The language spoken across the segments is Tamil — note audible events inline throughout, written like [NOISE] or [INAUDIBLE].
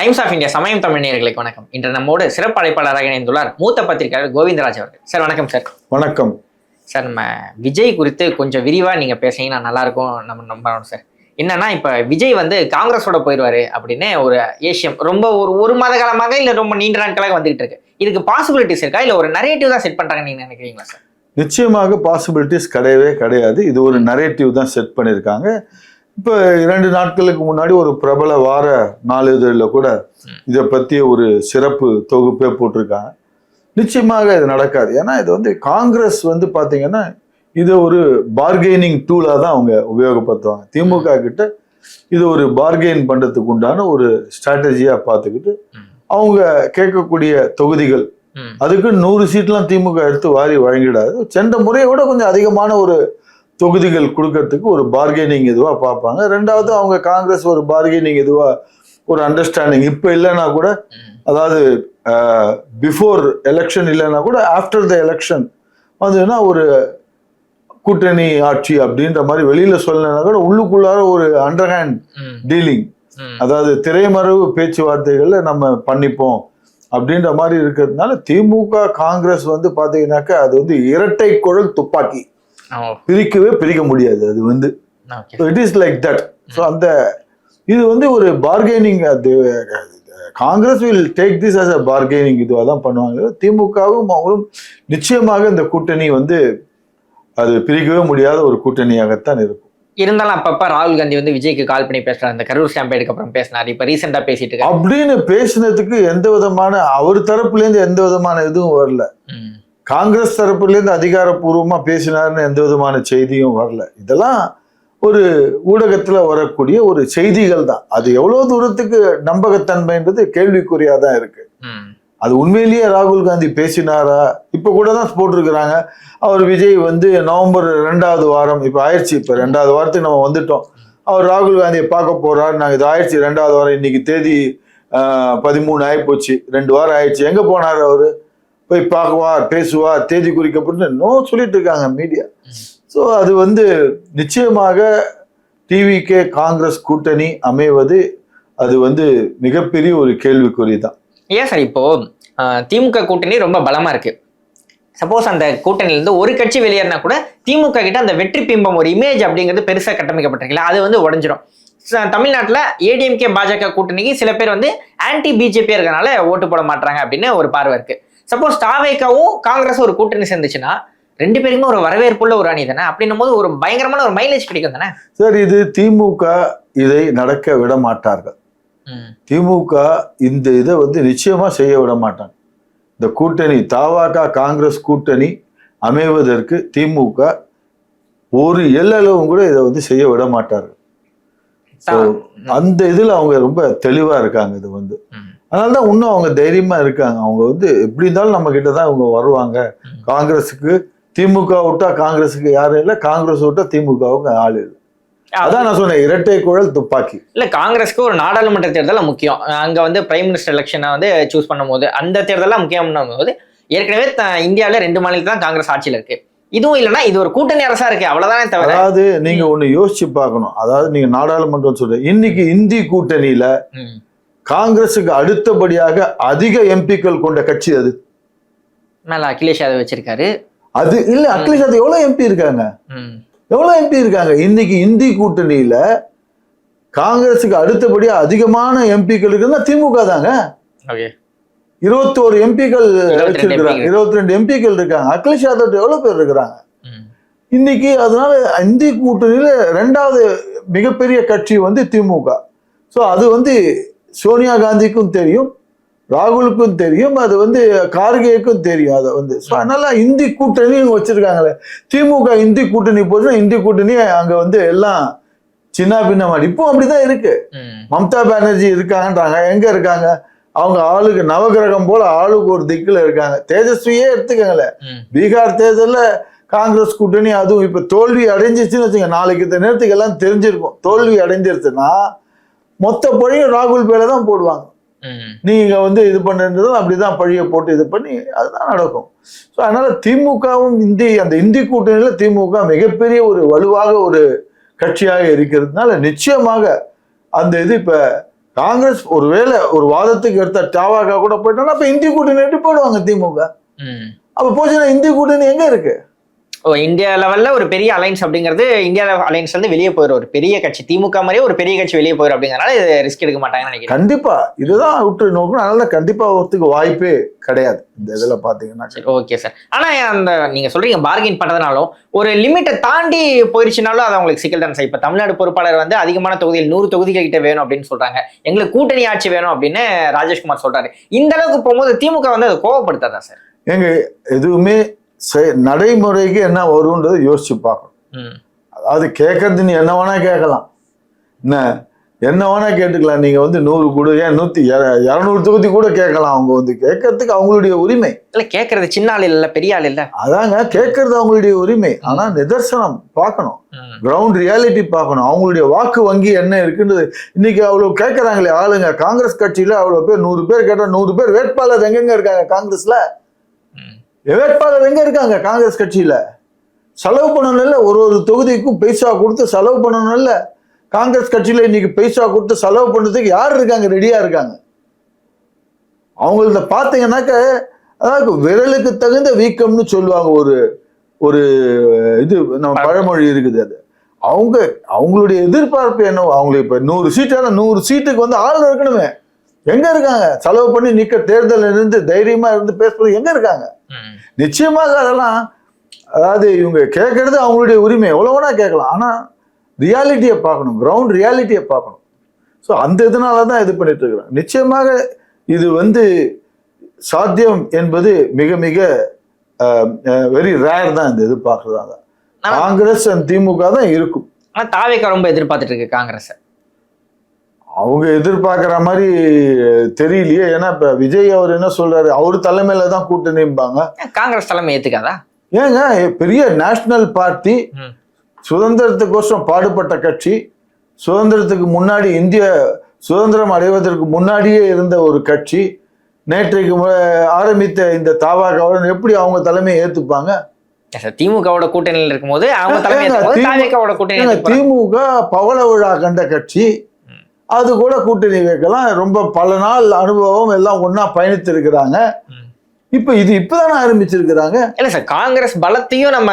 டைம்ஸ் ஆஃப் இந்தியா சமயம் தமிழ் நேயர்களுக்கு வணக்கம். இன்று நம்மோடு சிறப்பு அழைப்பாளராக இணைந்துள்ளார் மூத்த பத்திரிகையாளர் கோவிந்தராஜ் அவர்கள். சார் வணக்கம் சார். வணக்கம். சார் நம்ம விஜய் குறித்து கொஞ்சம் விரிவா நீங்க பேசுனீங்கன்னா நல்லா இருக்கும் நம்ம நம்பணும் சார். என்னன்னா இப்ப விஜய் வந்து காங்கிரஸோட போயிடுவாரு அப்படின்னு ஒரு ஏசியம் ரொம்ப ஒரு ஒரு மாத காலமாக இல்ல ரொம்ப நீண்ட நாட்களாக வந்துகிட்டு இருக்கு. இதுக்கு பாசிபிலிட்டிஸ் இருக்கா? இல்ல ஒரு நரேட்டிவ் தான் செட் பண்றாங்க நீங்க நினைக்கிறீங்களா சார்? நிச்சயமாக பாசிபிலிட்டிஸ் கிடையவே கிடையாது. இது ஒரு நரேட்டிவ் தான் செட் பண்ணியிருக்காங்க. இப்போ இரண்டு நாட்களுக்கு முன்னாடி ஒரு பிரபல வார நாளிதழில் கூட இதை பற்றிய ஒரு சிறப்பு தொகுப்பே போட்டிருக்காங்க. நிச்சயமாக இது நடக்காது. ஏன்னா இது வந்து காங்கிரஸ் வந்து பார்த்தீங்கன்னா இது ஒரு பார்கெனிங் டூலாக தான் அவங்க உபயோகப்படுத்துவாங்க. திமுக கிட்ட இது ஒரு பார்கெயின் பண்ணுறதுக்கு உண்டான ஒரு ஸ்ட்ராட்டஜியாக பார்த்துக்கிட்டு. அவங்க கேட்கக்கூடிய தொகுதிகள். அதுக்கு நூறு சீட்லாம் திமுக எடுத்து வாரி வழங்கிடாது. சென்ற முறையை விட கொஞ்சம் அதிகமான ஒரு தொகுதிகள் கொடுக்கறதுக்கு ஒரு பார்கெனிங் இதுவாக பார்ப்பாங்க ரெண்டாவது அவங்க காங்கிரஸ் ஒரு பார்கெனிங் இதுவாக ஒரு அண்டர்ஸ்டாண்டிங் இப்போ இல்லைன்னா கூட. அதாவது பிஃபோர் எலெக்ஷன் இல்லைன்னா கூட ஆஃப்டர் த எலெக்ஷன் வந்ததுன்னா ஒரு கூட்டணி ஆட்சி அப்படின்ற மாதிரி வெளியில சொல்லலைன்னா கூட உள்ளுக்குள்ளார ஒரு அண்டர்ஹேண்ட். டீலிங். அதாவது திரைமறைவு பேச்சுவார்த்தைகள்ல நம்ம பண்ணிப்போம் அப்படின்ற மாதிரி இருக்கிறதுனால திமுக காங்கிரஸ் வந்து பாத்தீங்கன்னாக்கா அது வந்து இரட்டை குழல் துப்பாக்கி பிரிக்கவே பிரிக்க முடியாது. அது வந்து it is like that so அந்த இது வந்து ஒரு பார்கெனிங் அது Congress will take this as a bargaining இதுவாக தான் பண்ணுவாங்க. திமுகவும் அவங்களும் நிச்சயமாக இந்த கூட்டணி வந்து அது பிரிக்கவே முடியாத ஒரு கூட்டணியாகத்தான் இருக்கும். இருந்தாலும் அப்பப்ப ராகுல் காந்தி வந்து விஜய்க்கு கால் பண்ணி பேசுறாரு. அந்த கரூர் ஸ்டாம்பேடுக்கு அப்புறம் பேசினாரு. இப்ப ரீசெண்டா பேசிட்டு அப்படின்னு பேசினதுக்கு எந்த விதமான அவர் தரப்புலேருந்து எந்த விதமான இதுவும் வரல. காங்கிரஸ் தரப்புலேருந்து அதிகாரப்பூர்வமா பேசினாருன்னு எந்த விதமான செய்தியும் வரல. இதெல்லாம் ஒரு ஊடகத்துல வரக்கூடிய ஒரு செய்திகள் தான். அது எவ்வளவு தூரத்துக்கு நம்பகத்தன்மைன்றது கேள்விக்குறியா தான் இருக்கு. அது உண்மையிலேயே ராகுல் காந்தி பேசினாரா? இப்ப கூட தான் போட்டிருக்கிறாங்க. அவர் விஜய் வந்து நவம்பர் ரெண்டாவது வாரம் இப்ப ஆயிடுச்சு இப்ப ரெண்டாவது வாரத்துக்கு நம்ம வந்துட்டோம். அவர் ராகுல் காந்தியை பார்க்க போறாரு. நாங்க இது ஆயிடுச்சு ரெண்டாவது வாரம் இன்னைக்கு தேதி பதிமூணு ஆயிப்போச்சு. ரெண்டு வாரம் ஆயிடுச்சு. எங்க போனார் அவரு? போய் பார்க்குவார் பேசுவார் தேதி குறிக்கப்பட்டு நோ சொல்லிட்டு இருக்காங்க மீடியா ஸோ அது வந்து நிச்சயமாக டிவிகே காங்கிரஸ் கூட்டணி அமைவது அது வந்து மிகப்பெரிய ஒரு கேள்விக்குறி தான் ஏன் சார் இப்போ திமுக கூட்டணி ரொம்ப பலமா இருக்கு? சப்போஸ் அந்த கூட்டணியில இருந்து ஒரு கட்சி வெளியேறினா கூட திமுக கிட்ட அந்த வெற்றி பிம்பம் ஒரு இமேஜ் அப்படிங்கிறது பெருசா கட்டமைக்கப்பட்டிருக்குல்ல அது வந்து உடஞ்சிரும். தமிழ்நாட்டுல ஏடிஎம்கே பாஜக கூட்டணிக்கு சில பேர் வந்து ஆன்டி பிஜேபி இருக்கறனால ஓட்டு போட மாட்டாங்க அப்படின்னு ஒரு பார்வை இருக்கு. சப்போஸ் தாவேக்காவும் காங்கிரஸ் ஒரு கூட்டணி சேர்ந்துச்சுன்னா ரெண்டு பேருக்குமே ஒரு வரவேற்புள்ள ஒரு அணி தானே? அப்படின்னும் போது ஒரு பயங்கரமான ஒரு மைலேஜ் கிடைக்கும் தானே? சார் இது திமுக இதை நடக்க விட மாட்டார்கள். திமுக இந்த இதை வந்து நிச்சயமா செய்ய விட மாட்டாங்க. இந்த கூட்டணி தாவாகா காங்கிரஸ் கூட்டணி அமைவதற்கு திமுக ஒரு எல்லளவும் கூட இதை வந்து செய்ய விட மாட்டார்கள். அந்த இதுல அவங்க ரொம்ப தெளிவா இருக்காங்க இது வந்து. அதனால தான் இன்னும் அவங்க தைரியமா இருக்காங்க. அவங்க வந்து எப்படி இருந்தாலும் நம்ம கிட்ட தான் இவங்க வருவாங்க. காங்கிரஸுக்கு திமுக விட்டா காங்கிரஸுக்கு யாரும் இல்லை காங்கிரஸ் விட்டா திமுகவுக்கு ஆள் இல்லை. அதான் நான் சொன்னேன் இரட்டை குழல் துப்பாக்கி. இல்ல காங்கிரஸ்க்கு ஒரு நாடாளுமன்ற தேர்தல் முக்கியம். அங்க வந்து பிரைம் மினிஸ்டர் எலெக்ஷனை வந்து சூஸ் பண்ணும்போது அந்த தேர்தலாம் முக்கியம் போது ஏற்கனவே இந்தியாவுல ரெண்டு மாநிலத்தில் தான் காங்கிரஸ் ஆட்சியில் இருக்கு. இதுவும் இல்லைன்னா இது ஒரு கூட்டணி அரசா இருக்கு அவ்வளவுதானே தவிர. அதாவது நீங்க ஒண்ணு யோசிச்சு பார்க்கணும். அதாவது நீங்க நாடாளுமன்றம் சொல்ற இன்னைக்கு இந்தி கூட்டணியில. காங்கிரஸுக்கு அடுத்தபடியாக அதிக எம்பிக்கள் கொண்ட கட்சி அது. மேல அகிலேஷ் யாதவ் வச்சிருக்காரு. அது இல்ல அட்லீஸ்ட் அது எவ்வளவு எம்பி இருக்காங்க. எவ்வளவு எம்பி இருக்காங்க? இன்னைக்கு இந்தி கூட்டணியில காங்கிரஸுக்கு அடுத்தபடியா அதிகமான எம்பிக்கள் இருக்குன்னா திமுக தாங்க. இருபத்தோரு எம்பிக்கள் 22 வச்சிருக்கிறாங்க. இருபத்தி ரெண்டு எம்பிக்கள் இருக்காங்க. அகிலேஷ் யாதவ் எவ்வளவு பேர் இருக்கிறாங்க. இன்னைக்கு அதனால இந்தி கூட்டணியில ரெண்டாவது மிகப்பெரிய கட்சி வந்து திமுக. ஸோ அது வந்து சோனியா காந்திக்கும் தெரியும் ராகுலுக்கும் தெரியும் அது வந்து கார்கேக்கும் தெரியும் அதை வந்து. ஸோ அதனால இந்தி கூட்டணி வச்சிருக்காங்களே. திமுக இந்தி கூட்டணி போச்சுன்னா இந்தி கூட்டணி அங்க வந்து எல்லாம் சின்ன பின்னமாடி இப்போ அப்படிதான் இருக்கு. மம்தா பானர்ஜி இருக்காங்கன்றாங்க. எங்க இருக்காங்க? அவங்க ஆளுக்கு நவகிரகம் போல ஆளுக்கு ஒரு திக்குல இருக்காங்க. தேஜஸ்வியே எடுத்துக்கங்களேன் ம். பீகார் தேர்தல்ல காங்கிரஸ் கூட்டணி அதுவும் இப்ப தோல்வி அடைஞ்சிச்சுன்னு வச்சுங்க நாளைக்கு இந்த நேரத்துக்கு எல்லாம் தெரிஞ்சிருக்கும். தோல்வி அடைஞ்சிருச்சுன்னா மொத்த பழியும் ராகுல் பேல தான் போடுவாங்க. நீங்க வந்து இது பண்ணுறதும் அப்படிதான் பழிய போட்டு இது பண்ணி அதுதான் நடக்கும் ஸோ அதனால திமுகவும் இந்தி அந்த இந்தி கூட்டணியில திமுக மிகப்பெரிய ஒரு வலுவாக ஒரு கட்சியாக இருக்கிறதுனால நிச்சயமாக அந்த இது இப்ப காங்கிரஸ் ஒருவேளை ஒரு வாதத்துக்கு எடுத்த டாவாக்கா கூட போயிட்டோம்னா அப்ப இந்தி கூட்டணி போடுவாங்க திமுக. அப்ப போச்சுன்னா இந்தி கூட்டணி எங்க இருக்கு இந்தியா லெவல்ல ஒரு பெரிய அலைன்ஸ் அப்படிங்கிறது இந்தியா அலைன்ஸ்ல இருந்து வெளியே போயிடும் ஒரு பெரிய கட்சி திமுக மாதிரியே ஒரு பெரிய கட்சி வெளியே போயிடும் அப்படிங்கறனால இது ரிஸ்க் எடுக்க மாட்டாங்கன்னு நினைக்கிறேன். கண்டிப்பா. இதுதான் விட்டு நோக்கணும். அதனால கண்டிப்பா ஒருத்துக்கு வாய்ப்பே கிடையாது. இந்த இதுல பாத்தீங்கன்னா. சரி ஓகே சார் ஆனா அந்த நீங்க சொல்றீங்க பார்கெயின் பண்றதுனாலும் ஒரு லிமிட்டை தாண்டி போயிருச்சுனாலும் அது அவங்களுக்கு சிக்கல் தான் சார் இப்ப தமிழ்நாடு பொறுப்பாளர் வந்து அதிகமான தொகுதியில் நூறு தொகுதிகள் கிட்ட வேணும் அப்படின்னு சொல்றாங்க. எங்களுக்கு கூட்டணி ஆட்சி வேணும் அப்படின்னு ராஜேஷ்குமார் சொல்றாரு. இந்த அளவுக்கு போகும்போது திமுக வந்து அதை கோவப்படுத்தாதா சார் எங்க எதுவுமே நடைமுறைக்கு என்ன வரும்ன்றதை யோசிச்சு பார்க்கணும். அதாவது கேட்கறது நீ என்ன வேணா கேட்கலாம். என்ன என்ன வேணா கேட்டுக்கலாம். நீங்க வந்து நூறு கூட ஏன் நூத்தி இர- இருநூறு தொகுதி கூட கேட்கலாம். அவங்க வந்து கேட்கறதுக்கு அவங்களுடைய உரிமை. இல்ல கேக்குறது சின்ன ஆள் இல்ல பெரிய ஆள் இல்ல. அதாங்க கேட்கறது அவங்களுடைய உரிமை. ஆனா நிதர்சனம் பார்க்கணும். கிரவுண்ட் ரியாலிட்டி பார்க்கணும். அவங்களுடைய வாக்கு வங்கி என்ன இருக்குன்றது. இன்னைக்கு அவ்வளவு கேட்கறாங்களே ஆளுங்க. காங்கிரஸ் கட்சியில அவ்வளவு பேர் நூறு பேர் கேட்டா நூறு பேர் வேட்பாளர் எங்கெங்க இருக்காங்க காங்கிரஸ்ல. வேட்பாளர் எங்க இருக்காங்க? காங்கிரஸ் கட்சியில. செலவு பண்ணணும் ஒரு ஒரு தொகுதிக்கும் பைசா கொடுத்து செலவு பண்ணணும் காங்கிரஸ் கட்சியில இன்னைக்கு பைசா கொடுத்து செலவு பண்ணுறதுக்கு யார் இருக்காங்க? ரெடியா இருக்காங்க. அவங்களத பார்த்தீங்கன்னாக்க அதாவது விரலுக்கு தகுந்த வீக்கம்னு சொல்லுவாங்க. ஒரு ஒரு இது நம்ம பழமொழி இருக்குது அது. அவங்க அவங்களுடைய எதிர்பார்ப்பு என்ன அவங்களுக்கு இப்போ நூறு சீட்டான நூறு சீட்டுக்கு வந்து ஆள் இருக்கணுமே. எங்க இருக்காங்க? செலவு பண்ணி நிக்க தேர்தல் இருந்து தைரியமா இருந்து பேசுறது எங்க இருக்காங்க. நிச்சயமாக அதெல்லாம் அதாவது இவங்க கேட்கறது அவங்களுடைய உரிமை. எவ்வளோ வேணா கேட்கலாம். ஆனால் ரியாலிட்டியை பார்க்கணும். கிரவுண்ட் ரியாலிட்டியை பார்க்கணும். ஸோ அந்த இதனால தான் இது பண்ணிட்டு இருக்கிறாங்க. நிச்சயமாக இது வந்து சாத்தியம் என்பது மிக மிக வெரி ரேர் தான் இந்த இது பார்க்குறதாங்க ஆனா- காங்கிரஸ் அண்ட் திமுக தான் இருக்கும். ஆனா தாவேக்கா ரொம்ப எதிர்பார்த்துட்டு இருக்கு காங்கிரஸ். அவங்க எதிர்பார்க்குற மாதிரி தெரியலையே. ஏன்னா இப்போ விஜய் அவர் என்ன சொல்றாரு? அவர் தலைமையில தான் கூட்டணிம்பாங்க. காங்கிரஸ் தலைமை ஏத்துக்காதா? ஏங்க பெரிய நேஷனல் பார்ட்டி. ம். சுதந்திரத்துக்கோசரம் பாடுபட்ட கட்சி. சுதந்திரத்துக்கு முன்னாடி இந்திய சுதந்திரம் அடைவதற்கு முன்னாடியே இருந்த ஒரு கட்சி. நேற்றைக்கு ஆரம்பித்த இந்த தாவாகாவுடன் எப்படி அவங்க தலைமையை ஏத்துப்பாங்க? திமுகவோட கூட்டணியில் இருக்கும்போது அவங்க தலைமை திமுக பவள விழா கண்ட கட்சி. அது கூட கூட்டணி வைக்கலாம். ரொம்ப பல நாள் அனுபவம் எல்லாம் ஒண்ணா பயணித்து இருக்கிறாங்க ம். இப்ப இது இப்பதானே ஆரம்பிச்சிருக்கிறாங்க? இல்ல சார் காங்கிரஸ் பலத்தையும் நம்ம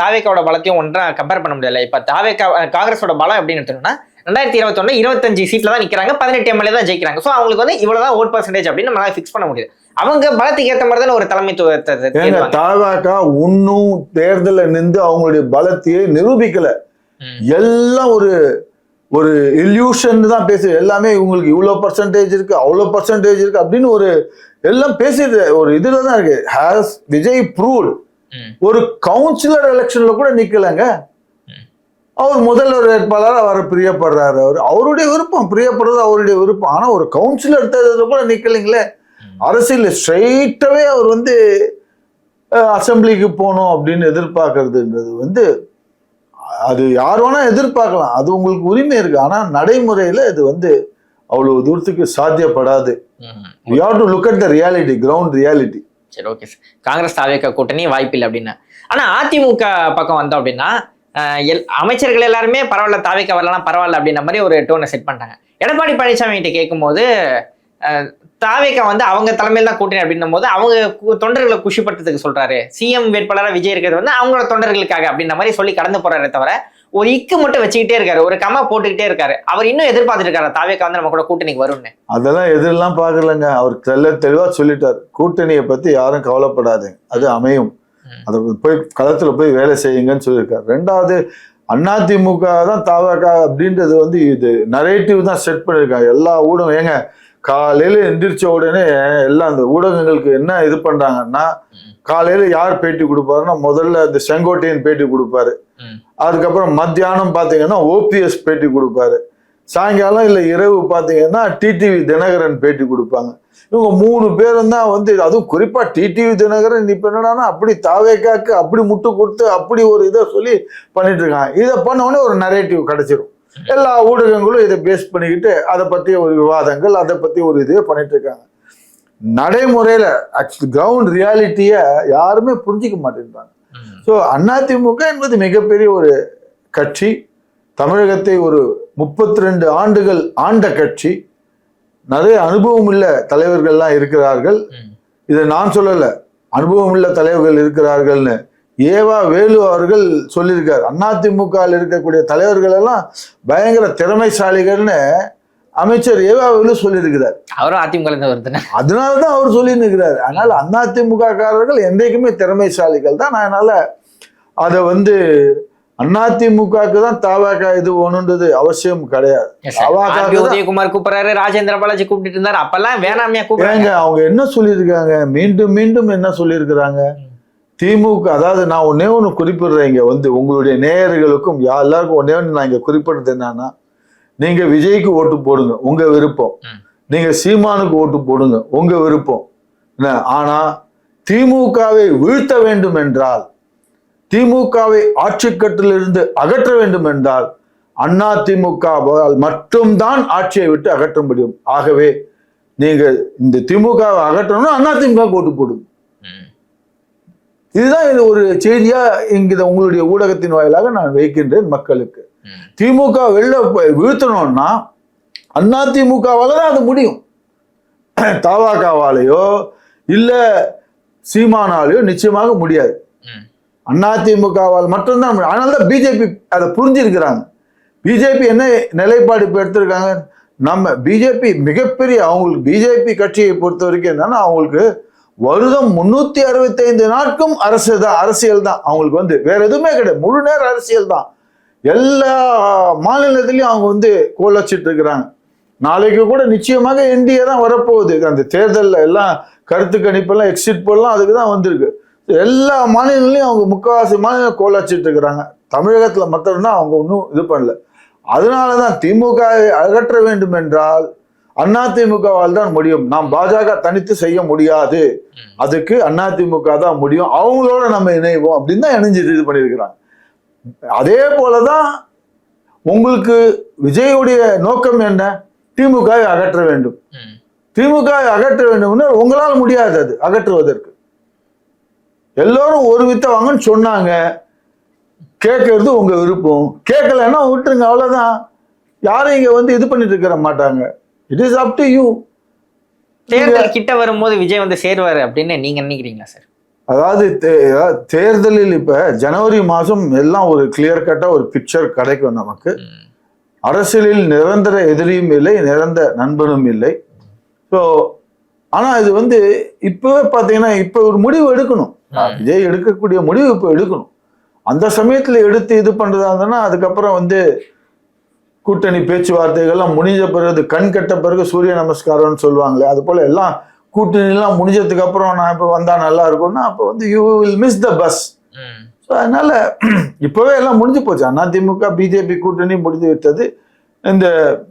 தாவேக்காவோட பலத்தையும் ஒன்றா கம்பேர் பண்ண முடியல. இப்ப தாவேக்கா காங்கிரஸோட பலம் எப்படின்னு எடுத்தோம்னா ரெண்டாயிரத்தி இருபத்தொன்னு இருபத்தஞ்சு சீட்ல தான் நிக்கிறாங்க. பதினெட்டு எம்எல்ஏ தான் ஜெயிக்கிறாங்க. சோ அவங்களுக்கு வந்து இவ்வளவுதான் ஓட் பர்சன்டேஜ் அப்படின்னு நம்மளால ஃபிக்ஸ் பண்ண முடியுது. அவங்க பலத்துக்கு ஏத்த மாதிரி தானே ஒரு தலைமைத்துவத்தை. தாவாக்கா இன்னும் தேர்தல நின்று அவங்களுடைய பலத்தையே நிரூபிக்கல. எல்லாம் ஒரு ஒரு இல்யூஷன் தான் பேசு எல்லாமே இவங்களுக்கு இவ்வளோ பர்சன்டேஜ் இருக்கு அவ்வளோ பர்சன்டேஜ் இருக்கு அப்படின்னு ஒரு எல்லாம் பேசிட்டு ஒரு இதுல தான் இருக்கு. ஹேஸ் விஜய் ப்ரூவ்டு ம். ஒரு கவுன்சிலர் எலெக்ஷன்ல கூட நிக்கலங்க. அவர் முதல்வர் வேட்பாளராக வர பிரியப்படுறாரு அவர். அவருடைய விருப்பம் பிரியப்படுறது அவருடைய விருப்பம். ஆனா ஒரு கவுன்சிலர் தேர்தலில் கூட நிக்கலைங்களே. அரசியல் ஸ்ட்ரைட்டாவே அவர் வந்து அசெம்பிளிக்கு போகணும் அப்படின்னு எதிர்பார்க்கறதுன்றது வந்து அது யார் வேணா எதிர்பார்க்கலாம். அது உங்களுக்கு உரிமை இருக்கு. ஆனா நடைமுறையில இது வந்து அவ்வளவு தூரத்துக்கு சாத்தியப்படாது. We have to look at the reality ground reality சரி ஓகே சார் காங்கிரஸ் தாவேக்கா கூட்டணி வாய்ப்பில்லை அப்படின்னு. ஆனா அதிமுக பக்கம் வந்தோம் அப்படின்னா எல் அமைச்சர்கள் எல்லாருமே பரவாயில்ல தாவேக்கா வரலாம் பரவாயில்ல அப்படின்ற மாதிரி ஒரு டோனை செட் பண்ணிட்டாங்க. எடப்பாடி பழனிசாமி கிட்ட கேட்கும்போது தாவேக்கா வந்து அவங்க தலைமையில் தான் கூட்டணி அப்படின்னும் போது அவங்க தொண்டர்களை குஷிப்படுத்துறதுக்கு சொல்றாரு. சிஎம் வேட்பாளராக விஜய் இருக்கிறது வந்து அவங்களோட தொண்டர்களுக்காக அப்படின்ற மாதிரி சொல்லி கடந்து போறாரே தவிர ஒரு இக்கு மட்டும் வச்சுக்கிட்டே இருக்காரு. ஒரு கமா போட்டுக்கிட்டே இருக்காரு. அவர் இன்னும் எதிர்பார்த்துட்டு இருக்காரு தாவேக்கா வந்து நம்ம கூட கூட்டணிக்கு வரும்னு. அதெல்லாம் எதிரெல்லாம் பார்க்கலங்க. அவர் தெல்ல தெளிவா சொல்லிட்டார். கூட்டணியை பத்தி யாரும் கவலைப்படாதீங்க. அது அமையும். அதை போய் களத்துல போய் வேலை செய்யுங்கன்னு சொல்லியிருக்காரு. ரெண்டாவது அதிமுக தான் தாவக அப்படின்றது வந்து இது நரேட்டிவ் தான் செட் பண்ணியிருக்காங்க. எல்லா ஊடகம் ஏங்க காலையில எந்திரிச்ச உடனே எல்லாம் அந்த ஊடகங்களுக்கு என்ன இது பண்றாங்கன்னா. காலையில யார் பேட்டி கொடுப்பாருன்னா முதல்ல அந்த செங்கோட்டையன் பேட்டி கொடுப்பாரு. அதுக்கப்புறம் மத்தியானம் பார்த்தீங்கன்னா ஓபிஎஸ் பேட்டி கொடுப்பாரு சாயங்காலம் இல்லை இரவு பார்த்தீங்கன்னா டிடிவி தினகரன் பேட்டி கொடுப்பாங்க இவங்க மூணு பேரும் தான் வந்து அதுவும் குறிப்பா டிடிவி தினகரன் இப்ப என்னடான்னா அப்படி தாவேக்காக்கு அப்படி முட்டு கொடுத்து அப்படி ஒரு இதை சொல்லி பண்ணிட்டு இருக்காங்க இதை பண்ண உடனே ஒரு நரேட்டிவ் கிடைச்சிரும் எல்லா ஊடகங்களும் இதை பேஸ் பண்ணிக்கிட்டு அதை பற்றிய ஒரு விவாதங்கள் அதை பத்தி ஒரு இதுவே பண்ணிட்டு இருக்காங்க. நடைமுறையில ஆக்சுவலி கிரவுண்ட் ரியாலிட்டியை யாருமே புரிஞ்சிக்க மாட்டேங்கிறாங்க ம். ஸோ அதிமுக என்பது மிகப்பெரிய ஒரு கட்சி. தமிழகத்தை ஒரு முப்பத்தி ரெண்டு ஆண்டுகள் ஆண்ட கட்சி. நிறைய அனுபவம் உள்ள தலைவர்கள்லாம் இருக்கிறார்கள். இதை நான் சொல்லல. அனுபவம் உள்ள தலைவர்கள் இருக்கிறார்கள்னு ஏவா வேலு அவர்கள் சொல்லியிருக்கார். அதிமுகவில் இருக்கக்கூடிய தலைவர்கள் எல்லாம் பயங்கர திறமைசாலிகள்னு அமைச்சர் ஏவா வேலு சொல்லியிருக்கிறார். அவரும் அதிமுக அதனால தான் அவர் சொல்லின்னு இருக்கிறார் அதனால அதிமுக காரர்கள் என்றைக்குமே திறமைசாலிகள் தான். அதனால அதை வந்து அதிமுகவுக்கு தான் தாவாக்கா இது ஒண்ணுன்றது அவசியம் கிடையாது. உதயகுமார் கூப்பிடுறாரு ராஜேந்திர பாலாஜி கூப்பிட்டு இருந்தாரு. அப்பெல்லாம் வேணாமையா கூப்பிடுறாங்க. அவங்க என்ன சொல்லியிருக்காங்க? மீண்டும் மீண்டும் என்ன சொல்லியிருக்கிறாங்க? திமுக அதாவது நான் ஒன்று குறிப்பிடுறேன் இங்க வந்து உங்களுடைய நேயர்களுக்கும் யா- எல்லாருக்கும் ஒன்னே ஒன்று நான் இங்க குறிப்பிடுறது என்னன்னா நீங்க விஜய்க்கு ஓட்டு போடுங்க உங்க விருப்பம் ம். நீங்க சீமானுக்கு ஓட்டு போடுங்க உங்க விருப்பம் என்ன ஆனா திமுகவை வீழ்த்த வேண்டும் என்றால் திமுகவை ஆட்சிக்கட்டிலிருந்து அகற்ற வேண்டும் என்றால் அண்ணா திமுகவால் மட்டும்தான் ஆட்சியை விட்டு அகற்ற முடியும் ஆகவே நீங்க இந்த திமுகவை அகற்றணும்னா அண்ணா திமுக ஓட்டு போடுங்க. இதுதான் இது ஒரு செய்தியா இங்க உங்களுடைய ஊடகத்தின் வாயிலாக நான் வைக்கின்றேன் மக்களுக்கு. திமுக வெளில வீழ்த்தணும்னா அண்ணா திமுகவால தான் அது முடியும் [CLEARS THROAT] தாவாக்காவாலேயோ இல்ல சீமானாலேயோ நிச்சயமாக முடியாது ம். அதிமுகவால் மட்டும்தான். அதனால தான் பிஜேபி அதை புரிஞ்சிருக்கிறாங்க பிஜேபி என்ன நிலைப்பாடு இப்போ எடுத்திருக்காங்க நம்ம பிஜேபி மிகப்பெரிய அவங்களுக்கு பிஜேபி கட்சியை பொறுத்த வரைக்கும் என்னன்னா அவங்களுக்கு வருடம் முன்னூத்தி அறுபத்தைந்து நாட்கும் அரசு தான் அரசியல் தான் அவங்களுக்கு வந்து வேற எதுவுமே கிடையாது. முழு நேர அரசியல் தான் எல்லா மாநிலத்திலையும் அவங்க வந்து கோலச்சிட்டு இருக்கிறாங்க நாளைக்கு கூட நிச்சயமாக என்டிஏ தான் வரப்போகுது. அந்த தேர்தலில் எல்லாம் கருத்து கணிப்பெல்லாம் எக்ஸிட் போலாம் அதுக்கு தான் வந்திருக்கு. எல்லா மாநிலங்களையும் அவங்க முக்கால்வாசி மாநிலம் கோலாச்சிட்டு இருக்கிறாங்க தமிழகத்தில் மட்டும்தான் அவங்க ஒன்றும் இது பண்ணல. அதனால தான் திமுக அகற்ற வேண்டும் என்றால் அண்ணா திமுகவால் தான் முடியும். நாம் பாஜக தனித்து செய்ய முடியாது. அதுக்கு அண்ணா திமுக தான் முடியும். அவங்களோட நம்ம இணைவோம் அப்படின்னு தான் இணைஞ்சு இது பண்ணியிருக்கிறாங்க. அதே போலதான் உங்களுக்கு விஜயுடைய நோக்கம் என்ன? திமுகவை அகற்ற வேண்டும். ம். திமுகவை அகற்ற வேண்டும்னா உங்களால் முடியாது அது அகற்றுவதற்கு. எல்லோரும் ஒரு வித்த வாங்கன்னு சொன்னாங்க. கேட்கறது உங்க விருப்பம். கேட்கலன்னா விட்டுருங்க அவ்வளவுதான். யாரும் இங்க வந்து இது பண்ணிட்டு இருக்கிற மாட்டாங்க. It is up to you தேர்தல் கிட்ட வரும்போது விஜய் வந்து சேருவாரு அப்படின்னு நீங்க நினைக்கிறீங்களா சார் அதாவது தேர்தலில் இப்ப ஜனவரி மாசம் எல்லாம் ஒரு கிளியர் கட்டா ஒரு பிக்சர் கிடைக்கும் நமக்கு. அரசியலில் நிரந்தர எதிரியும் இல்லை நிரந்தர நண்பனும் இல்லை. ஸோ ஆனா இது வந்து இப்பவே பாத்தீங்கன்னா இப்ப ஒரு முடிவு எடுக்கணும். விஜய் எடுக்கக்கூடிய முடிவு இப்ப எடுக்கணும். அந்த சமயத்துல எடுத்து இது பண்றதா இருந்ததுன்னா அதுக்கப்புறம் வந்து கூட்டணி பேச்சுவார்த்தைகள்லாம் முடிஞ்ச பிறகு கண் கட்ட பிறகு சூரிய நமஸ்காரம்னு சொல்லுவாங்களே அது போல எல்லாம் கூட்டணி எல்லாம் முடிஞ்சதுக்கு அப்புறம் நான் இப்ப வந்தா நல்லா இருக்கும்னா அப்ப வந்து you will miss the bus. So அதனால இப்போவே எல்லாம் முடிஞ்சு போச்சு. அதிமுக பிஜேபி கூட்டணி முடிஞ்சு விட்டது. இந்த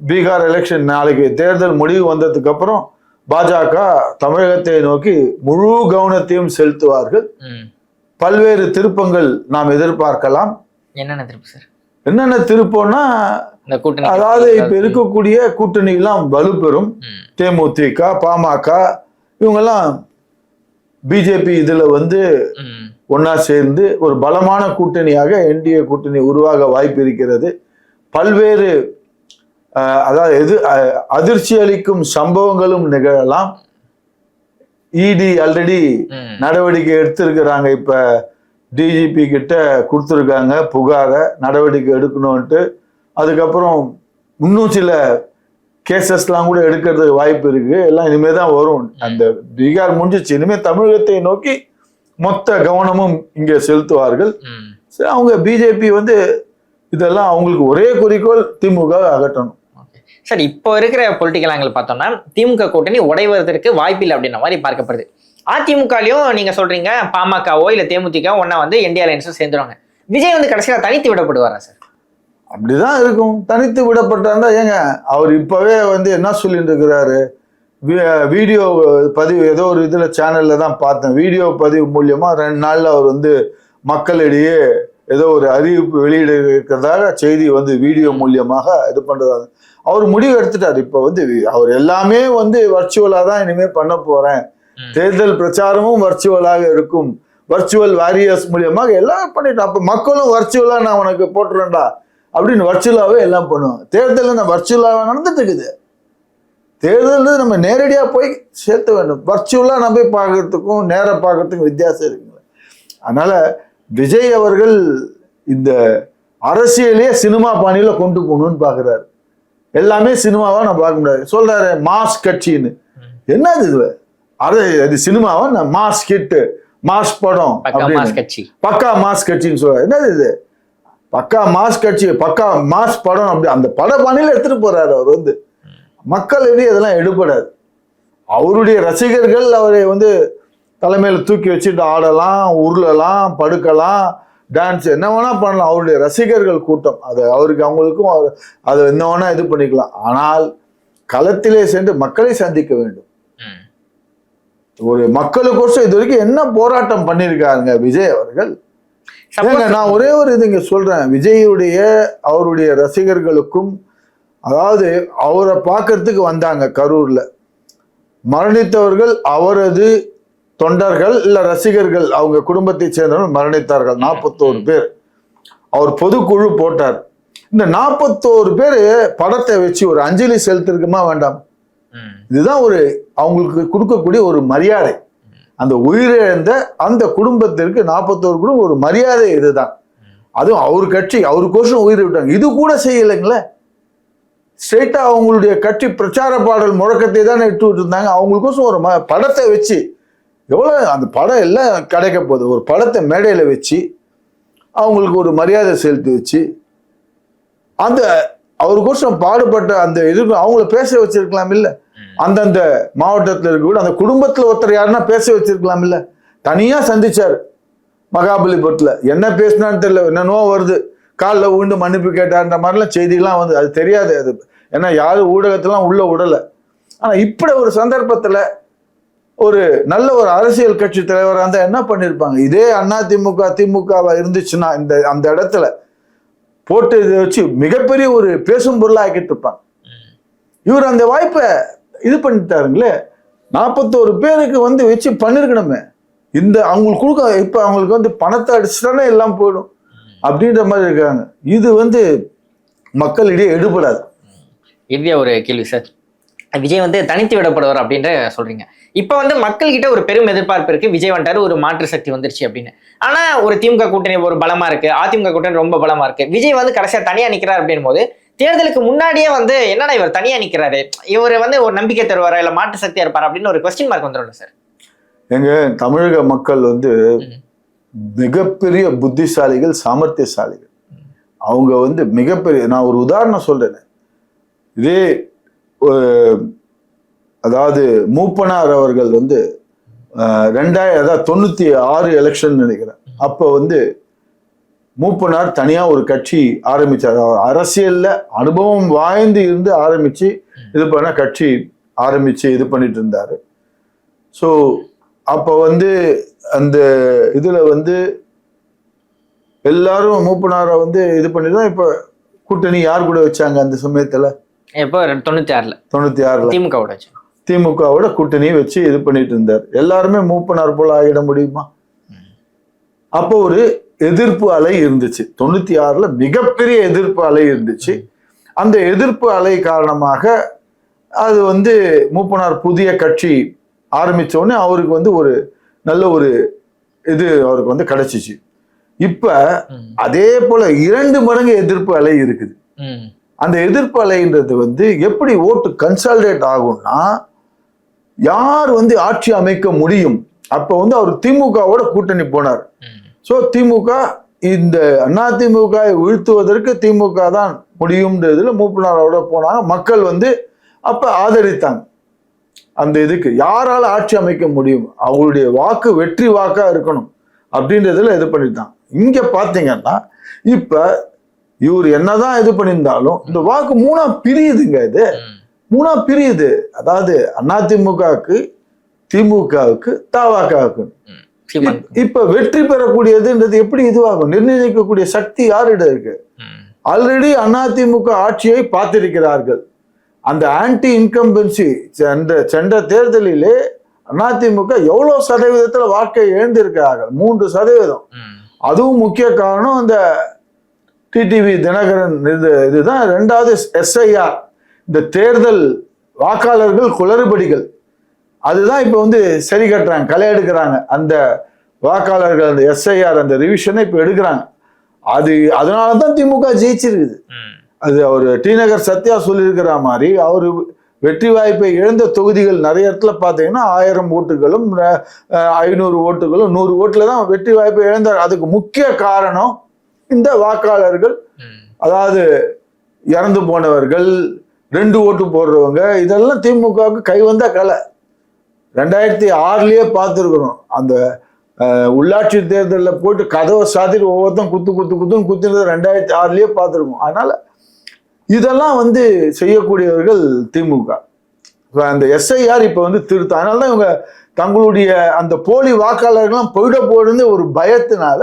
பீகார் எலெக்ஷன் நாளைக்கு தேர்தல் முடிவு வந்ததுக்கு அப்புறம் பாஜக தமிழகத்தை நோக்கி முழு கவனத்தையும் செலுத்துவார்கள். பல்வேறு திருப்பங்கள் நாம் எதிர்பார்க்கலாம். என்னென்ன திருப்பு சார்? என்னென்ன திருப்பம்னா கூட்டணி அதாவது இப்ப இருக்கக்கூடிய கூட்டணியெல்லாம் வலுப்பெறும் ம். தேமுதிக பாமக இவங்கெல்லாம் பிஜேபி இதுல வந்து. ஒண்ணா சேர்ந்து ஒரு பலமான கூட்டணியாக என்டிஏ கூட்டணி உருவாக வாய்ப்பு இருக்கிறது பல்வேறு அதாவது எது அதிர்ச்சி அளிக்கும் சம்பவங்களும் நிகழலாம் இடி ஆல்ரெடி. நடவடிக்கை எடுத்திருக்கிறாங்க இப்ப டிஜிபி கிட்ட கொடுத்துருக்காங்க புகாரை நடவடிக்கை எடுக்கணும்ட்டு அதுக்கப்புறம் இன்னும் சில கேசஸ்லாம் கூட எடுக்கிறதுக்கு வாய்ப்பு இருக்கு. எல்லாம் இனிமே தான் வரும். அந்த பீகார் முடிஞ்சிச்சு. இனிமே தமிழகத்தை நோக்கி மொத்த கவனமும் இங்கே செலுத்துவார்கள். சரி, அவங்க பிஜேபி வந்து இதெல்லாம் அவங்களுக்கு ஒரே குறிக்கோள் திமுக அகற்றணும். சார் இப்போ இருக்கிற பொலிட்டிக்கல் ஆங்கிள் பார்த்தோம்னா திமுக கூட்டணி உடைவதற்கு வாய்ப்பில்லை அப்படின்ற மாதிரி பார்க்கப்படுது. அதிமுகலையும் நீங்க சொல்றீங்க பாமகவோ இல்லை தேமுதிக ஒன்னா வந்து என்டி அலையன்ஸோ சேர்ந்துருவாங்க. விஜய் வந்து கடைசியில் தனித்து விடப்படுவாரா சார்? அப்படிதான் இருக்கும். தனித்து விடப்பட்டிருந்தா ஏங்க அவர் இப்பவே வந்து என்ன சொல்லிட்டு இருக்கிறாரு? வீடியோ பதிவு ஏதோ ஒரு இதுல சேனல்ல தான் பார்த்தேன். வீடியோ பதிவு மூலியமா ரெண்டு நாள்ல அவர் வந்து மக்களிடையே ஏதோ ஒரு அறிவிப்பு வெளியிட இருக்கிறதாக செய்தி வந்து வீடியோ மூலியமாக இது பண்றதாக அவர் முடிவு எடுத்துட்டார். இப்ப வந்து அவர் எல்லாமே வந்து வர்ச்சுவலா தான் இனிமே பண்ண போறேன். ம். தேர்தல் பிரச்சாரமும் வர்ச்சுவலாக இருக்கும். வர்ச்சுவல் வாரியர்ஸ் மூலியமாக எல்லாம் பண்ணிட்டு அப்ப மக்களும் வர்ச்சுவலா நான் உனக்கு போட்டுறேன்டா. அப்படின்னு வர்ச்சுவலாவே எல்லாம் பண்ணுவாங்க. தேர்தல் இந்த வர்ச்சுவலாக நடந்துட்டு இருக்குது. தேர்தல் நம்ம நேரடியா போய் சேர்த்த வேண்டும். வர்ச்சுவலா நம்ம போய் பார்க்கறதுக்கும் நேரா பார்க்கறதுக்கும் வித்தியாசம் இருக்குங்க அதனால விஜய் அவர்கள் இந்த அரசியலையே சினிமா பாணியில கொண்டு போகணும்னு பாக்குறாரு எல்லாமே சினிமாவா நான் பார்க்க முடியாது. சொல்றாரு மாஸ் கட்சின்னு. என்னது இது? அது அது சினிமாவா? நான் மாஸ் ஹிட் மாஸ் படம் பக்கா. மாஸ் கட்சின்னு சொல்றாரு. என்னது இது? பக்கா மாஸ் கட்சி பக்கா மாஸ் படம் அப்படி அந்த பட பாணியில எடுத்துட்டு போறாரு அவர் வந்து. மக்கள் இது இதெல்லாம் எடுபடாது. அவருடைய ரசிகர்கள் அவரை வந்து தலைமையில தூக்கி வச்சுட்டு ஆடலாம் உருளலாம் படுக்கலாம். டான்ஸ் என்ன வேணா பண்ணலாம். அவருடைய ரசிகர்கள் கூட்டம். அது அவருக்கு அவங்களுக்கும் அவர் அதை என்ன வேணா இது பண்ணிக்கலாம். ஆனால் களத்திலே சென்று மக்களை சந்திக்க வேண்டும். ஒரு மக்களுக்கோசம் இது வரைக்கும் என்ன போராட்டம் பண்ணியிருக்காருங்க விஜய் அவர்கள்? நான் ஒரே ஒரு இது இங்க சொல்றேன். விஜயுடைய அவருடைய ரசிகர்களுக்கும் அதாவது அவரை பார்க்கறதுக்கு வந்தாங்க கரூர்ல. மரணித்தவர்கள் அவரது தொண்டர்கள் இல்ல ரசிகர்கள் அவங்க குடும்பத்தை சேர்ந்தவர்கள் மரணித்தார்கள். நாற்பத்தோரு பேர். அவர் பொதுக்குழு போட்டார். இந்த நாற்பத்தோரு பேர் படத்தை வச்சு ஒரு அஞ்சலி செலுத்திருக்குமா வேண்டாம். இதுதான் ஒரு அவங்களுக்கு கொடுக்கக்கூடிய ஒரு மரியாதை. அந்த உயிரிழந்த அந்த குடும்பத்திற்கு நாற்பத்தோரு குடும்பம் ஒரு மரியாதை இதுதான். அதுவும் அவர் கட்சி அவருக்கோசம் உயிரை விட்டாங்க. இது கூட செய்யலைங்களே. ஸ்ட்ரெயிட்டா அவங்களுடைய கட்சி பிரச்சார பாடல் முழக்கத்தை தான் இட்டு இருந்தாங்க அவங்களுக்கோசம் ஒரு படத்தை வச்சு எவ்வளோ அந்த படம் எல்லாம் கிடைக்க போகுது. ஒரு படத்தை மேடையில வச்சு அவங்களுக்கு ஒரு மரியாதை செலுத்தி வச்சு அந்த அவருக்கோசம் பாடுபட்ட அந்த இது அவங்கள பேச வச்சிருக்கலாம் இல்ல. அந்தந்த மாவட்டத்தில் இருக்கக்கூடிய அந்த குடும்பத்துல ஒருத்தர் யாருன்னா பேச வச்சிருக்கலாம் இல்ல. தனியா சந்திச்சாரு மகாபலிபுரத்துல. என்ன பேசினான்னு தெரியல என்னென்னவோ வருது. காலில் விழுந்து மன்னிப்பு கேட்டார்ன்ற மாதிரிலாம் செய்திகள்லாம் வந்து அது தெரியாது. அது ஏன்னா யாரும் ஊடகத்தெல்லாம் உள்ள விடல ஆனா இப்படி ஒரு சந்தர்ப்பத்துல ஒரு நல்ல ஒரு அரசியல் கட்சி தலைவராக இருந்தால் என்ன பண்ணியிருப்பாங்க இதே அண்ணா திமுக திமுகவா இருந்துச்சுன்னா இந்த அந்த இடத்துல போட்டு இதை வச்சு மிகப்பெரிய ஒரு பேசும் பொருளாகிட்டு இருப்பாங்க. இவர் அந்த வாய்ப்பை இது பண்ணிட்டாருங்களே. நாற்பத்தோரு பேருக்கு வந்து வச்சு பண்ணிருக்கணுமே. இந்த அவங்களுக்கு கொடுக்க இப்போ அவங்களுக்கு வந்து பணத்தை அடிச்சுட்டானே எல்லாம் போயிடும். அப்படின்ற மாதிரி இருக்காங்க. இது வந்து மக்களிடையே எடுபடாது. இந்தியா ஒரு கேள்வி சார். விஜய் வந்து தனித்து விடப்படுவார் அப்படின்ற சொல்றீங்க. இப்போ வந்து மக்கள்கிட்ட ஒரு பெரும் எதிர்பார்ப்பு இருக்கு. விஜய் வந்துட்டாரு ஒரு மாற்று சக்தி வந்துருச்சு அப்படின்னு. ஆனா ஒரு திமுக கூட்டணி ஒரு பலமா இருக்கு. அதிமுக கூட்டணி ரொம்ப பலமா இருக்கு. விஜய் வந்து கடைசியா தனியா நிக்கிறார் அப்படின் போது தேர்தலுக்கு முன்னாடியே வந்து என்னடா இவர் தனியா நிக்கிறாரு? இவர் வந்து ஒரு நம்பிக்கை தருவாரா? இல்ல மாற்று சக்தியா இருப்பாரா? அப்படின்னு ஒரு கொஸ்டின் மார்க் வந்துடும் சார் எங்க தமிழக மக்கள் வந்து. மிகப்பெரிய புத்திசாலிகள் சாமர்த்தியசாலிகள். அவங்க வந்து மிகப்பெரிய நான் ஒரு உதாரணம் சொல்றேன். இதே அதாவது மூப்பனார் அவர்கள் வந்து ரெண்டாயிரம் அதாவது தொண்ணூற்றி ஆறு எலெக்ஷன் நினைக்கிறேன். அப்போ வந்து மூப்பனார் தனியாக ஒரு கட்சி ஆரம்பிச்சார். அவர் அனுபவம் வாய்ந்து இருந்து ஆரம்பித்து இது பண்ண கட்சி ஆரம்பித்து இது பண்ணிட்டு இருந்தார். ஸோ அப்போ வந்து அந்த இதில் வந்து எல்லாரும் மூப்பனாரை வந்து இது பண்ணி தான் இப்போ கூட்டணி யார் கூட வச்சாங்க அந்த சமயத்தில்? எப்போ தொண்ணூத்தி ஆறுல தொண்ணூத்தி ஆறுல திமுகவோட வச்சு. திமுகவோட கூட்டணியை வச்சு இது பண்ணிட்டு இருந்தார். எல்லாருமே மூப்பனார் போல ஆகிட முடியுமா? அப்போ ஒரு எதிர்ப்பு அலை இருந்துச்சு. தொண்ணூத்தி ஆறுல மிகப்பெரிய எதிர்ப்பு அலை இருந்துச்சு. அந்த எதிர்ப்பு அலை காரணமாக அது வந்து மூப்பனார் புதிய கட்சி ஆரம்பிச்ச உடனே அவருக்கு வந்து ஒரு நல்ல ஒரு இது அவருக்கு வந்து கிடைச்சிச்சு. இப்ப. அதே போல இரண்டு மடங்கு எதிர்ப்பு அலை இருக்குது. அந்த எதிர்ப்பு அலைன்றது வந்து எப்படி ஓட்டு கன்சால்டேட் ஆகும்னா யார் வந்து ஆட்சி அமைக்க முடியும்? அப்ப வந்து அவர் திமுகவோட கூட்டணி போனார். ஸோ திமுக இந்த அதிமுக வீழ்த்துவதற்கு திமுக தான் முடியும்ன்றதுல மூப்பனாரோட போனாங்க. மக்கள் வந்து அப்ப ஆதரித்தாங்க. அந்த இதுக்கு யாரால ஆட்சி அமைக்க முடியும்? அவங்களுடைய வாக்கு வெற்றி வாக்கா இருக்கணும். அப்படின்றதுல இது பண்ணிட்டாங்க. இங்க பாத்தீங்கன்னா இப்ப இவர் என்னதான் இது பண்ணியிருந்தாலும் இந்த வாக்கு மூணா பிரியுதுங்க இது. மூணா பிரியுது அதாவது அதிமுகவுக்கு திமுகவுக்கு. சீமான். இப்ப வெற்றி பெறக்கூடியதுன்றது எப்படி இதுவாகும் நிர்ணயிக்கக்கூடிய சக்தி யாரிடம் இருக்கு. ஆல்ரெடி அதிமுக ஆட்சியை பார்த்திருக்கிறார்கள் அந்த ஆன்டி இன்கம்பன்சி சென்ற சென்ற தேர்தலிலே அதிமுக எவ்வளவு சதவீதத்துல வாக்கை இழந்திருக்கிறார்கள் மூன்று சதவீதம். அதுவும் முக்கிய காரணம் அந்த டிடிவி தினகரன் இது இதுதான் ரெண்டாவது எஸ்ஐஆர் இந்த தேர்தல் வாக்காளர்கள் குளறுபடிகள். அதுதான் இப்போ வந்து சரி கட்டுறாங்க களை எடுக்கிறாங்க. அந்த வாக்காளர்கள் அந்த எஸ்ஐஆர் அந்த ரிவிஷனை இப்போ எடுக்கிறாங்க. அது அதனால தான் திமுக ஜெயிச்சிருக்குது. அது அவர் டி நகர் சத்யா சொல்லியிருக்கிற மாதிரி அவர் வெற்றி வாய்ப்பை இழந்த தொகுதிகள் நிறைய இடத்துல பார்த்தீங்கன்னா ஆயிரம் ஓட்டுகளும் ஐநூறு ஓட்டுகளும் நூறு ஓட்டுல தான் வெற்றி வாய்ப்பை இழந்தார். அதுக்கு முக்கிய காரணம் இந்த வாக்காளர்கள். அதாவது இறந்து போனவர்கள் ரெண்டு ஓட்டு போடுறவங்க இதெல்லாம் திமுகவுக்கு கை வந்த கலை. ரெண்டாயிரத்தி ஆறுலயே பார்த்துருக்குறோம். அந்த உள்ளாட்சி தேர்தலில் போட்டு கதவை சாத்திட்டு ஒவ்வொருத்தரும் குத்து குத்து குத்துன்னு குத்துனது ரெண்டாயிரத்தி ஆறுலயே பார்த்துருக்கோம். அதனால இதெல்லாம் வந்து செய்யக்கூடியவர்கள் திமுக. அந்த எஸ்ஐஆர் இப்போ வந்து திருத்தம் அதனால தான் இவங்க தங்களுடைய அந்த போலி வாக்காளர்கள்லாம் போயிட போடுன்னு ஒரு பயத்தினால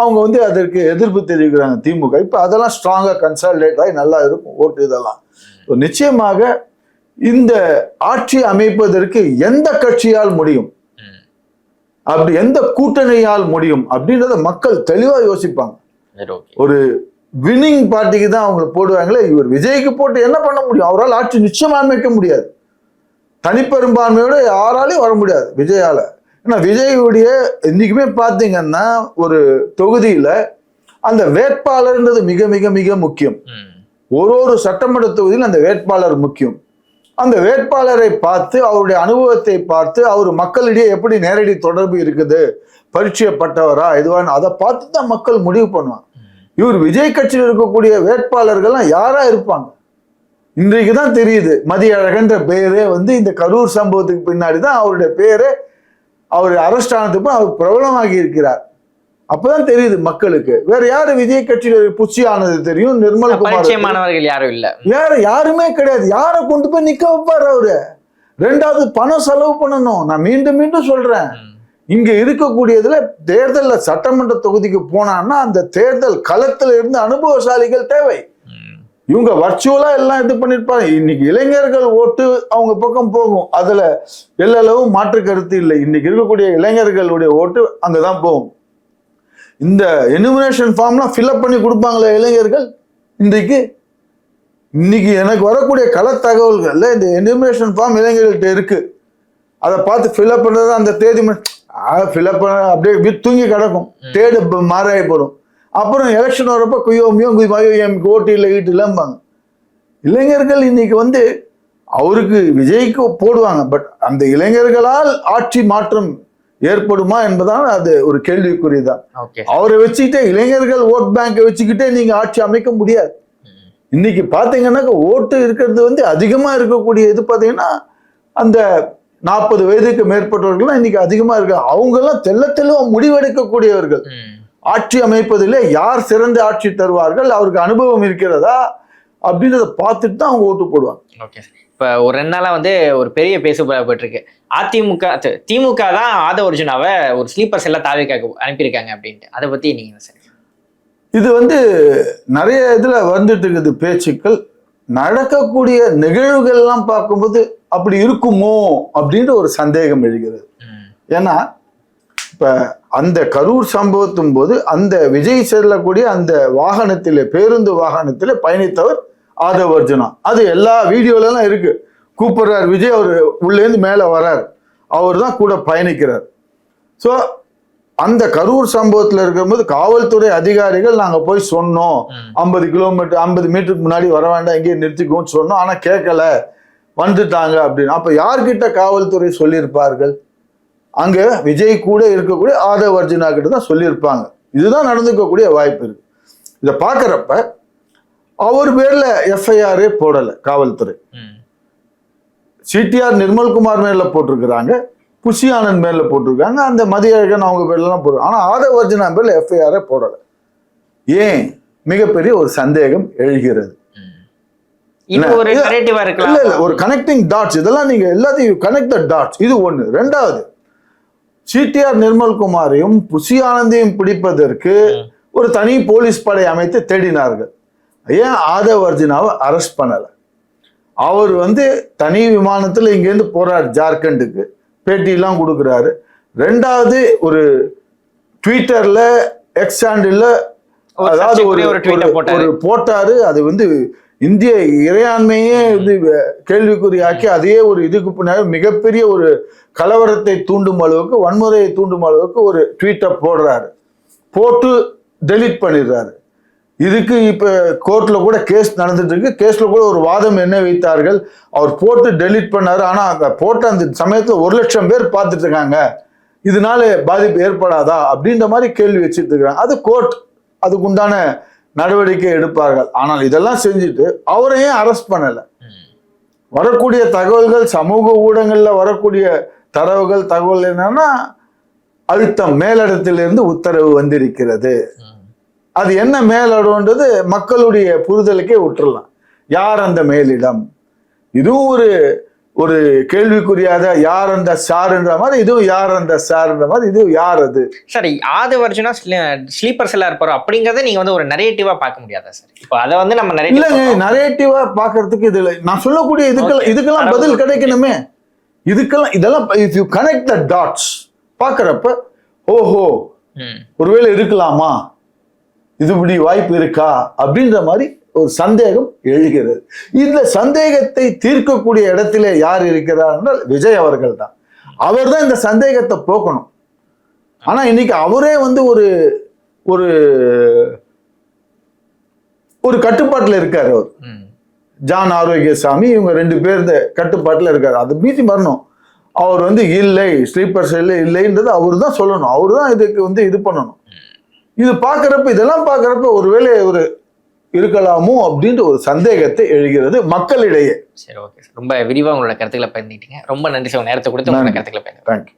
அவங்க வந்து அதற்கு எதிர்ப்பு தெரிவிக்கிறாங்க திமுக. இப்போ அதெல்லாம் ஸ்ட்ராங்காக கன்சால்டேட் ஆகி நல்லா இருக்கும் ஓட்டு இதெல்லாம். நிச்சயமாக இந்த ஆட்சி அமைப்பதற்கு எந்த கட்சியால் முடியும். அப்படி எந்த கூட்டணியால் முடியும்? அப்படின்றத மக்கள் தெளிவா யோசிப்பாங்க. ஒரு வின்னிங் பார்ட்டிக்கு தான் அவங்க போடுவாங்களே இவர் விஜய்க்கு போட்டு என்ன பண்ண முடியும்? அவரால் ஆட்சி நிச்சயமா அமைக்க முடியாது. தனிப்பெரும்பான்மையோட யாராலையும் வர முடியாது விஜயால. ஏன்னா விஜயுடைய இன்னைக்குமே பார்த்தீங்கன்னா ஒரு தொகுதியில அந்த வேட்பாளர்ன்றது மிக மிக மிக முக்கியம். ஒரு ஒரு சட்டமன்ற தொகுதியில் அந்த வேட்பாளர் முக்கியம். அந்த வேட்பாளரை பார்த்து அவருடைய அனுபவத்தை பார்த்து அவர் மக்களிடையே எப்படி நேரடி தொடர்பு இருக்குது பரிச்சயப்பட்டவரா இதுவான அதை பார்த்து தான் மக்கள் முடிவு பண்ணுவாங்க. இவர் விஜய் கட்சியில் இருக்கக்கூடிய வேட்பாளர்கள்லாம் யாரா இருப்பாங்க? இன்றைக்கு தான் தெரியுது மதியழகன்ற பெயரே வந்து இந்த கரூர் சம்பவத்துக்கு பின்னாடி தான் அவருடைய பேரே அவர் அரஸ்ட் ஆனதுக்கு அவர் பிரபலமாகி இருக்கிறார். அப்பதான் தெரியுது மக்களுக்கு. வேற யாரு விஜய் கட்சியில் புச்சி ஆனது தெரியும்? நிர்மல் குமார் பரிச்சயமானவர்கள் யாரும் இல்ல. வேற யாருமே கிடையாது. யாரை கொண்டு போய் நிக்க வைப்பாரு அவரு? ரெண்டாவது பணம் செலவு பண்ணணும். நான் மீண்டும் மீண்டும் சொல்றேன். இங்க இருக்கக்கூடியதுல தேர்தல்ல சட்டமன்ற தொகுதிக்கு போனான்னா அந்த தேர்தல் களத்துல இருந்து அனுபவசாலிகள் தேவை. இவங்க வர்ச்சுவலா எல்லாம் இது பண்ணிருப்பாங்க. இன்னைக்கு இளைஞர்கள் ஓட்டு அவங்க பக்கம் போகும். அதுல எல்லளவும் மாற்று கருத்து இல்லை. இன்னைக்கு இருக்கக்கூடிய இளைஞர்களுடைய ஓட்டு அங்கதான் போகும். இந்த எனுமினேஷன் ஃபார்ம்லாம் ஃபில்அப் பண்ணி கொடுப்பாங்களே இளைஞர்கள்? இன்றைக்கு? இன்னைக்கு எனக்கு வரக்கூடிய கள தகவல்கள்ல இந்த எனுமினேஷன் ஃபார்ம் இளைஞர்கள்ட்ட இருக்கு. அதை பார்த்து ஃபில்அப் பண்றது அந்த தேதி ஃபில்அப் பண்ண அப்படியே தூங்கி கிடக்கும். தேடு மாறாயி போடும் அப்புறம் எலெக்ஷன் வரப்ப குய்யோமியோ குய்மாயோ எமக்கு ஓட்டு இல்லை ஈட்டு இல்லைம்பாங்க இளைஞர்கள் இன்னைக்கு வந்து அவருக்கு விஜய்க்கு போடுவாங்க. பட் அந்த இளைஞர்களால் ஆட்சி மாற்றம் ஏற்படுமா என்பதால் அது ஒரு கேள்விக்குறிதான். அவரை வச்சுக்கிட்டே இளைஞர்கள் ஓட் பேங்கை வச்சுக்கிட்டே நீங்க ஆட்சி அமைக்க முடியாது. இன்னைக்கு பாத்தீங்கன்னாக்க ஓட்டு இருக்கிறது வந்து அதிகமா இருக்கக்கூடிய இது பாத்தீங்கன்னா அந்த நாற்பது வயதுக்கு மேற்பட்டவர்கள் இன்னைக்கு அதிகமா இருக்கு அவங்க எல்லாம் தெள்ள தெளிவா முடிவெடுக்கக்கூடியவர்கள். ஆட்சி அமைப்பதிலே யார் சிறந்த ஆட்சி தருவார்கள் அவருக்கு அனுபவம் இருக்கிறதா அப்படின்றத பார்த்துட்டு தான் அவங்க ஓட்டு போடுவாங்க. ஓகே இப்ப ஒரு ரெண்டு நாளா வந்து ஒரு பெரிய பேசு போயிட்டு இருக்கு அதிமுக திமுக தான் ஆத ஒரிஜினாவை ஒரு ஸ்லீப்பர் செல்ல தாவிக்காக்கு அனுப்பியிருக்காங்க அப்படின்ட்டு. அதை பத்தி நீங்க என்ன சொல்றீங்க இது வந்து நிறைய இதுல வந்துட்டு இருக்குது பேச்சுக்கள். நடக்கக்கூடிய நிகழ்வுகள்லாம் பார்க்கும்போது அப்படி இருக்குமோ அப்படின்ற ஒரு சந்தேகம் எழுகிறது. ஏன்னா இப்ப அந்த கரூர் சம்பவத்தின் போது அந்த விஜய் செல்லக்கூடிய அந்த வாகனத்திலே பேருந்து வாகனத்திலே பயணித்தவர் ஆதவ் அர்ஜுனா அது எல்லா வீடியோல எல்லாம் இருக்கு. கூப்பிடுறார் விஜய் அவர் உள்ளேந்து மேல வரார். அவர் தான் கூட பயணிக்கிறார். ஸோ அந்த கரூர் சம்பவத்தில் இருக்கும்போது காவல்துறை அதிகாரிகள் நாங்க போய் சொன்னோம். ஐம்பது கிலோமீட்டர் ஐம்பது மீட்டருக்கு முன்னாடி வர வேண்டாம் எங்கேயும் நிறுத்திக்குவோம்னு சொன்னோம். ஆனா கேட்கல. வந்துட்டாங்க அப்படின்னு. அப்ப யார்கிட்ட காவல்துறை சொல்லியிருப்பார்கள்? அங்க விஜய் கூட இருக்கக்கூடிய ஆதவ் அர்ஜுனா கிட்ட தான் சொல்லியிருப்பாங்க. இதுதான் நடந்துக்கக்கூடிய வாய்ப்பு இருக்கு. இதை பார்க்கறப்ப அவர் பேர்ல எஃப்ஐஆரே போடல காவல்துறை. சிடிஆர் நிர்மல்குமார் மேல போட்டிருக்கிறாங்க புஷி ஆனந்த் மேல போட்டிருக்காங்க அந்த மதியழகன் அவங்க பேர்லாம் போட்டு ஆனா ஆதவ் அர்ஜுனா பேர்ல எஃப்ஐஆரே போடல. ஏன்? மிகப்பெரிய ஒரு சந்தேகம் எழுகிறது. ஒரு கனெக்டிங் டாட்ஸ் இதெல்லாம் நீங்க எல்லாத்தையும் கனெக்ட் த டாட்ஸ் இது ஒண்ணு. ரெண்டாவது சிடிஆர் நிர்மல்குமாரையும் புஷி ஆனந்தையும் பிடிப்பதற்கு. ஒரு தனி போலீஸ் படை அமைத்து தேடினார்கள். ஏன் ஆதவ் அர்ஜுனாவை அரெஸ்ட் பண்ணல? அவர் வந்து தனி விமானத்துல இங்கேருந்து போறார் ஜார்க்கண்டுக்கு. பேட்டியெல்லாம் கொடுக்குறாரு. ரெண்டாவது ஒரு ட்விட்டர்ல எக்ஸ் ஹேண்டில் அதாவது. ஒரு போட்டாரு. அது வந்து இந்திய இறையாண்மையே இது கேள்விக்குறியாக்கி அதையே ஒரு இதுக்கு பின்னாடி மிகப்பெரிய ஒரு கலவரத்தை தூண்டும் அளவுக்கு வன்முறையை தூண்டும் அளவுக்கு ஒரு ட்வீட்டை போடுறாரு. போட்டு டெலீட் பண்ணிடுறாரு. இதுக்கு இப்போ கோர்ட்டில் கூட கேஸ் நடந்துட்டு இருக்கு கேஸில் கூட ஒரு வாதம் என்ன வைத்தார்கள்? அவர் போட்டு டெலீட் பண்ணார். ஆனால் அந்த போட்ட அந்த சமயத்தில் ஒரு லட்சம் பேர் பார்த்துட்டு இருக்காங்க. இதனால பாதிப்பு ஏற்படாதா? அப்படின்ற மாதிரி கேள்வி வச்சுட்டு இருக்கிறாங்க அது கோர்ட் அதுக்கு உண்டான நடவடிக்கை எடுப்பார்கள். ஆனால் இதெல்லாம் செஞ்சுட்டு அவரை ஏன் அரெஸ்ட் பண்ணலை. வரக்கூடிய தகவல்கள் சமூக ஊடகங்களில் வரக்கூடிய தரவுகள் தகவல் என்னன்னா அழுத்தம் மேலிடத்திலிருந்து உத்தரவு வந்திருக்கிறது. அது என்ன மேலிடம்ன்றது மக்களுடைய புரிதலுக்கே விட்டுறலாம் யார் அந்த மேலிடம்? இதுவும் ஒரு ஒரு கேள்விக்குரியாத யார் அந்த சார்ன்ற மாதிரி இதுவும் யார் அந்த சார்ன்ற மாதிரி இது யார் அது? சார் ஆது வருஷனா ஸ்லீப்பர் செல்லா இருப்பாரோ? அப்படிங்கறத நீங்க வந்து ஒரு நரேட்டிவா பார்க்க முடியாதா சார் இப்போ அதை வந்து நம்ம இல்லைங்க நரேட்டிவ் பாக்குறதுக்கு இது இல்லை. நான் சொல்லக்கூடிய இதுக்கெல்லாம். இதுக்கெல்லாம் பதில் கிடைக்கணுமே. இதுக்கெல்லாம் இதெல்லாம் if you connect the dots பாக்குறப்ப ஓஹோ ஒருவேளை இருக்கலாமா? இது இப்படி வாய்ப்பு இருக்கா? அப்படின்ற மாதிரி ஒரு சந்தேகம் எழுகிறது. இந்த சந்தேகத்தை தீர்க்கக்கூடிய இடத்திலே யார் இருக்கிறார் என்றால் விஜய் அவர்கள் தான். அவர் தான் இந்த சந்தேகத்தை போக்கணும். ஆனா இன்னைக்கு அவரே வந்து ஒரு ஒரு ஒரு கட்டுப்பாட்டுல இருக்காரு அவர். ஜான் ஆரோக்கியசாமி இவங்க ரெண்டு பேர் இந்த கட்டுப்பாட்டில் இருக்காரு. அது மீதி வரணும் அவர் வந்து இல்லை ஸ்லீப்பர் செல்லு இல்லைன்றது அவர் தான் சொல்லணும். அவர் தான் இதுக்கு வந்து இது பண்ணணும். இது பார்க்குறப்ப இதெல்லாம் பார்க்குறப்ப ஒருவேளை ஒரு இருக்கலாமோ அப்படின்ற ஒரு சந்தேகத்தை எழுகிறது மக்களிடையே. சரி ஓகே சார் ரொம்ப விரிவா உங்களோட கருத்துக்களை பயந்துட்டீங்க ரொம்ப நன்றி சார். நேரத்தை கொடுத்து உங்களோட. கருத்துக்களை பயந்து தேங்க்யூ